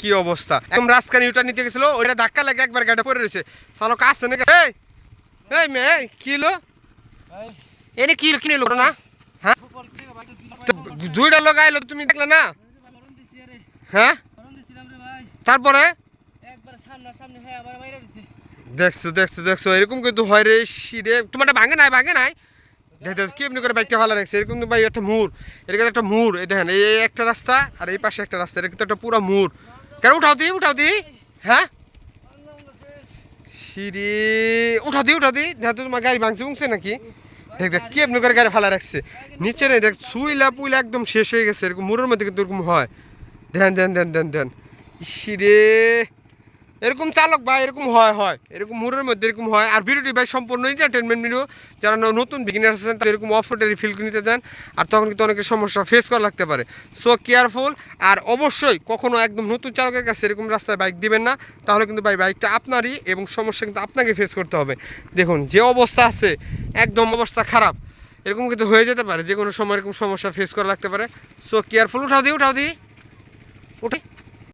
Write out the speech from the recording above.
কি অবস্থা? একদম রাস্তা ইউটা নিতে গেছিল, ওইটা ধাক্কা লাগে একবার গাড়ি পরে রয়েছে। চালক আসছে না এই এই কি হলো? এনে কি কিনে লোক না হ্যাঁ? দুইটা লোক আইলো, তুমি দেখলে না? হ্যাঁ? তারপরে? দেখছ দেখছ দেখছ, এরকম কিন্তু হয় রে, সিরে। তোমারটা ভাঙে নাই ভাঙে নাই? দেখ দেখ কেমনি করে বাইকটা ভালো রাখছে এরকম ভাই একটা মুর এরকম একটা মুর এই দেখেন, এই একটা রাস্তা আর এই পাশে একটা রাস্তা। এরকম তো একটা পুরো মুর কেন উঠাও দি উঠাও দি। হ্যাঁ? সিরে উঠাও দি উঠাও দি। যেহেতু তোমার গাড়ি ভাঙছে উংছে নাকি? দেখ দেখ, কেমনি করে গাড়ি ভালো রাখছে নিচে নেই, দেখ, সুইলা পুইলা একদম শেষ হয়ে গেছে। এরকম মুরের মধ্যে কিন্তু এরকম হয়। দেন দেন দেন দেন দেন। ইসিরে এরকম চালক ভাই, এরকম হয় হয়। এরকম মুরের মধ্যে এরকম হয়। আর ভিডিওটি ভাই সম্পূর্ণ এন্টারটেনমেন্ট ভিডিও। যারা নতুন বিগিনার আছেন, তারা এরকম অফ রোডের ফিল নিতে দেন আর তখন কিন্তু অনেকের সমস্যা ফেস করা লাগতে পারে। সো কেয়ারফুল আর অবশ্যই কখনো একদম নতুন চালকের কাছে এরকম রাস্তায় বাইক দিবেন না। তাহলে কিন্তু ভাই বাইকটা আপনারই এবং সমস্যা কিন্তু আপনাকে ফেস করতে হবে। দেখুন, যে অবস্থা আছে, একদম অবস্থা খারাপ। এরকম কিন্তু হয়ে যেতে পারে যে কোনো সময় এরকম সমস্যা ফেস করা লাগতে পারে। সো কেয়ারফুল উঠাও দিই উঠাও দিই উঠে।